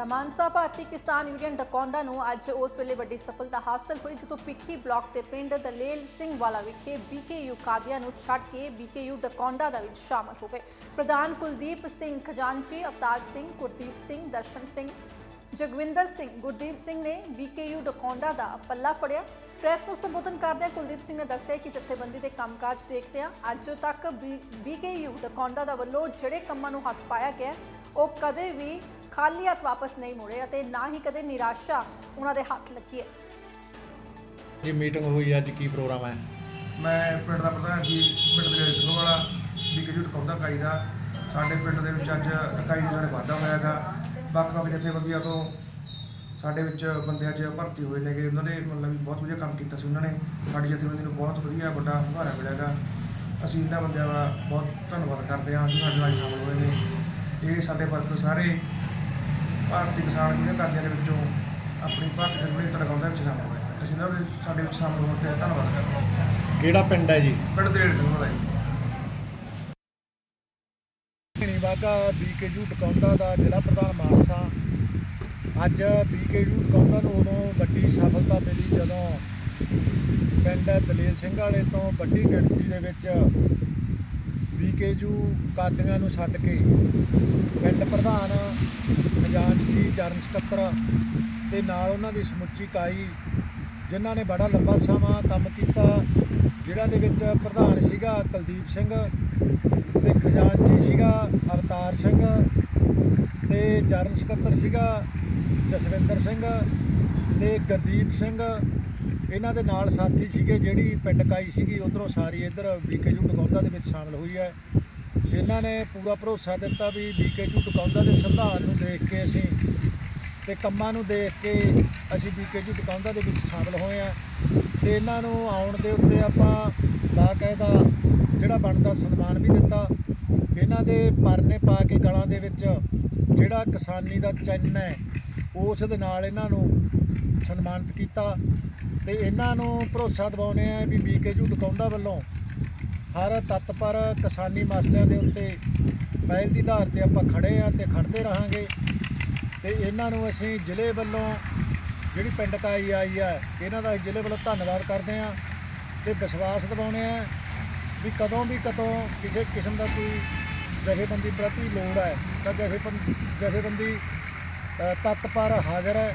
ਤਾਂ ਮਾਨਸਾ ਭਾਰਤੀ ਕਿਸਾਨ ਯੂਨੀਅਨ ਡਕੌਂਡਾ ਨੂੰ ਅੱਜ ਉਸ ਵੇਲੇ ਵੱਡੀ ਸਫਲਤਾ ਹਾਸਲ ਹੋਈ ਜਦੋਂ ਪਿੱਖੀ ਬਲਾਕ ਦੇ ਪਿੰਡ ਦਲੇਲ ਸਿੰਘ ਵਾਲਾ ਵਿਖੇ ਬੀਕੇਯੂ ਕਾਦੀਆਂ ਨੂੰ ਛੱਡ ਕੇ ਬੀਕੇਯੂ ਡਕੌਂਡਾ ਦਾ ਵਿੱਚ ਸ਼ਾਮਲ ਹੋ ਗਏ। ਪ੍ਰਧਾਨ ਕੁਲਦੀਪ ਸਿੰਘ ਖਜ਼ਾਨਚੀ, ਅਵਤਾਰ ਸਿੰਘ ਗੁਰਦੀਪ ਸਿੰਘ, ਦਰਸ਼ਨ ਸਿੰਘ, ਜਗਵਿੰਦਰ ਸਿੰਘ, ਗੁਰਦੀਪ ਸਿੰਘ ਨੇ ਬੀਕੇਯੂ ਡਕੌਂਡਾ ਦਾ ਪੱਲਾ ਫੜਿਆ। ਪ੍ਰੈਸ ਨੂੰ ਸੰਬੋਧਨ ਕਰਦਿਆਂ ਕੁਲਦੀਪ ਸਿੰਘ ਨੇ ਦੱਸਿਆ ਕਿ ਜਥੇਬੰਦੀ ਦੇ ਕੰਮਕਾਜ ਦੇਖਦੇ ਆ ਅੱਜ ਤੱਕ ਬੀਕੇਯੂ ਡਕੌਂਡਾ ਦਾ ਵੱਲੋਂ ਜਿਹੜੇ ਕੰਮਾਂ ਨੂੰ ਹੱਥ ਪਾਇਆ ਗਿਆ, ਉਹ ਕਦੇ ਵੀ ਖਾਲੀ ਹੱਥ ਵਾਪਸ ਨਹੀਂ ਮੁੜੇ ਅਤੇ ਨਾ ਹੀ ਕਦੇ ਨਿਰਾਸ਼ਾ ਉਹਨਾਂ ਦੇ ਹੱਥ ਲੱਗੀ ਹੈ। ਜੀ ਮੀਟਿੰਗ ਹੋਈ ਅੱਜ ਕੀ ਪ੍ਰੋਗਰਾਮ ਹੈ? ਮੈਂ ਪਿੰਡ ਦਾ ਪ੍ਰਧਾਨ ਜੀ ਪਿੰਡ ਦੇ ਸਿੰਘ ਵਾਲਾ ਵਿਕਜੂਟ ਕੌਂਦਾ ਕਾਈ ਦਾ। ਸਾਡੇ ਪਿੰਡ ਦੇ ਵਿੱਚ ਅੱਜ ਇਕਾਈ ਦੇ ਜਿਹੜੇ ਵਾਧਾ ਹੋਇਆ ਹੈਗਾ। ਵੱਖ ਵੱਖ ਜਥੇਬੰਦੀਆਂ ਤੋਂ ਸਾਡੇ ਵਿੱਚ ਬੰਦੇ ਅੱਜ ਭਰਤੀ ਹੋਏ ਨੇਗੇ। ਉਹਨਾਂ ਨੇ ਮਤਲਬ ਬਹੁਤ ਵਧੀਆ ਕੰਮ ਕੀਤਾ ਸੀ ਉਹਨਾਂ ਨੇ। ਸਾਡੀ ਜਥੇਬੰਦੀ ਨੂੰ ਬਹੁਤ ਵਧੀਆ ਵੱਡਾ ਹੁੰਗਾਰਾ ਮਿਲਿਆ ਹੈਗਾ। ਅਸੀਂ ਇਹਨਾਂ ਬੰਦਿਆਂ ਦਾ ਬਹੁਤ ਧੰਨਵਾਦ ਕਰਦੇ ਹਾਂ ਜੋ ਸਾਡੇ ਨਾਲ ਸ਼ਾਮਲ ਹੋਏ ਨੇ। ਇਹ ਸਾਡੇ ਵਰਕਰ ਸਾਰੇ ਭਾਰਤੀ ਕਿਸਾਨ ਯੂਨੀਅਨ ਕਾਦੀਆਂ ਦੇ ਵਿੱਚੋਂ ਆਪਣੀ ਭਾਰਤੀ ਜਨਰਲ ਤੜਕਾਉਂਦਾ ਵਿੱਚ ਸ਼ਾਮਲ ਹੋਏ। ਅਸੀਂ ਇਹਨਾਂ ਦੇ ਸਾਡੇ ਵਿੱਚ ਸ਼ਾਮਲ ਹੋਣ ਤੇ ਧੰਨਵਾਦ ਕਰਦੇ ਹਾਂ। ਕਿਹੜਾ ਪਿੰਡ ਹੈ ਜੀ? ਪਿੰਡ ਦੇ ਸਿੰਘ ਵਾਲਾ ਜੀ। ਬਾਗਾ ਬੀਕੇਯੂ ਟਕਾਉਂਦਾ ਦਾ ਜ਼ਿਲ੍ਹਾ ਪ੍ਰਧਾਨ ਮਾਨਸਾ। ਅੱਜ ਬੀਕੇਯੂ ਟਕਾਉਂਦਾ ਨੂੰ ਉਦੋਂ ਵੱਡੀ ਸਫਲਤਾ ਮਿਲੀ ਜਦੋਂ ਪਿੰਡ ਦਲੇਲ ਸਿੰਘ ਵਾਲੇ ਤੋਂ ਵੱਡੀ ਗਿਣਤੀ ਦੇ ਵਿੱਚ ਬੀਕੇਯੂ ਕਾਦੀਆਂ ਨੂੰ ਛੱਡ ਕੇ ਪਿੰਡ ਪ੍ਰਧਾਨ ਖਜ਼ਾਨਚੀ ਚਰਨ ਸਕੱਤਰ ਤੇ ਨਾਲ ਉਹਨਾਂ ਦੀ ਸਮੁੱਚੀ ਇਕਾਈ ਜਿਨ੍ਹਾਂ ਨੇ ਬੜਾ ਲੰਬਾ ਸਮਾਂ ਕੰਮ ਕੀਤਾ ਜਿਹੜਾ ਦੇ ਵਿੱਚ ਪ੍ਰਧਾਨ ਸੀਗਾ ਕੁਲਦੀਪ ਸਿੰਘ ਤੇ ਖਜ਼ਾਨਚੀ ਸੀਗਾ ਅਵਤਾਰ ਸਿੰਘ ਤੇ ਚਰਨ ਸਕੱਤਰ ਸੀਗਾ ਜਸਵਿੰਦਰ ਸਿੰਘ ਤੇ ਗੁਰਦੀਪ ਸਿੰਘ ਇਹਨਾਂ ਦੇ ਨਾਲ ਸਾਥੀ ਸੀਗੇ, ਜਿਹੜੀ ਪਿੰਡ ਕਾਈ ਸੀਗੀ, ਉਧਰੋਂ ਸਾਰੀ ਇੱਧਰ ਬੀਕੇਯੂ ਟਕਾਉਂਦਾ ਦੇ ਵਿੱਚ ਸ਼ਾਮਲ ਹੋਈ ਹੈ। ਇਹਨਾਂ ਨੇ ਪੂਰਾ ਭਰੋਸਾ ਦਿੱਤਾ ਵੀ ਬੀਕੇਯੂ ਟਕਾਉਂਦਾ ਦੇ ਸੰਵਿਧਾਨ ਨੂੰ ਦੇਖ ਕੇ ਅਸੀਂ ਤੇ ਕੰਮਾਂ ਨੂੰ ਦੇਖ ਕੇ ਅਸੀਂ ਬੀਕੇਯੂ ਟਕਾਉਂਦਾ ਦੇ ਵਿੱਚ ਸ਼ਾਮਲ ਹੋਏ ਆ ਤੇ ਇਹਨਾਂ ਨੂੰ ਆਉਣ ਦੇ ਉੱਤੇ ਆਪਾਂ ਬਾਕਾਇਦਾ ਜਿਹੜਾ ਬਣਦਾ ਸਨਮਾਨ ਵੀ ਦਿੱਤਾ। ਇਹਨਾਂ ਦੇ ਪਰਨੇ ਪਾ ਕੇ ਗਲਾਂ ਦੇ ਵਿੱਚ ਜਿਹੜਾ ਕਿਸਾਨੀ ਦਾ ਚਿੰਨ੍ਹ ਹੈ, ਉਸ ਦੇ ਨਾਲ ਇਹਨਾਂ ਨੂੰ ਸਨਮਾਨਿਤ ਕੀਤਾ ਤੇ ਇਹਨਾਂ ਨੂੰ ਭਰੋਸਾ ਦਿਵਾਉਂਦੇ ਆ ਵੀ ਬੀਕੇਯੂ ਟਕਾਉਂਦਾ ਵੱਲੋਂ ਹਰ ਤੱਤ ਪਰ ਕਿਸਾਨੀ ਮਸਲਿਆਂ ਦੇ ਉੱਤੇ ਪਹਿਲ ਦੀ ਆਧਾਰ ਤੇ ਆਪਾਂ ਖੜੇ ਆ ਤੇ ਖੜਦੇ ਰਹਾਂਗੇ ਤੇ ਇਹਨਾਂ ਨੂੰ ਅਸੀਂ ਜ਼ਿਲ੍ਹੇ ਵੱਲੋਂ ਜਿਹੜੀ ਪਿੰਡ ਕਾਈ ਆਈ ਆ ਇਹਨਾਂ ਦਾ ਜ਼ਿਲ੍ਹੇ ਵੱਲੋਂ ਧੰਨਵਾਦ ਕਰਦੇ ਆ ਤੇ ਵਿਸ਼ਵਾਸ ਦਿਵਾਉਂਦੇ ਆ ਵੀ ਕਦੋਂ ਵੀ ਕਦੋਂ ਕਿਸੇ ਕਿਸਮ ਦਾ ਕੋਈ ਜਥੇਬੰਦੀ ਪ੍ਰਤੀ ਲੋੜ ਹੈ ਤਾਂ ਜਥੇਬੰਦੀ ਜਥੇਬੰਦੀ ਅ, ਹਾਜ਼ਰ ਹੈ।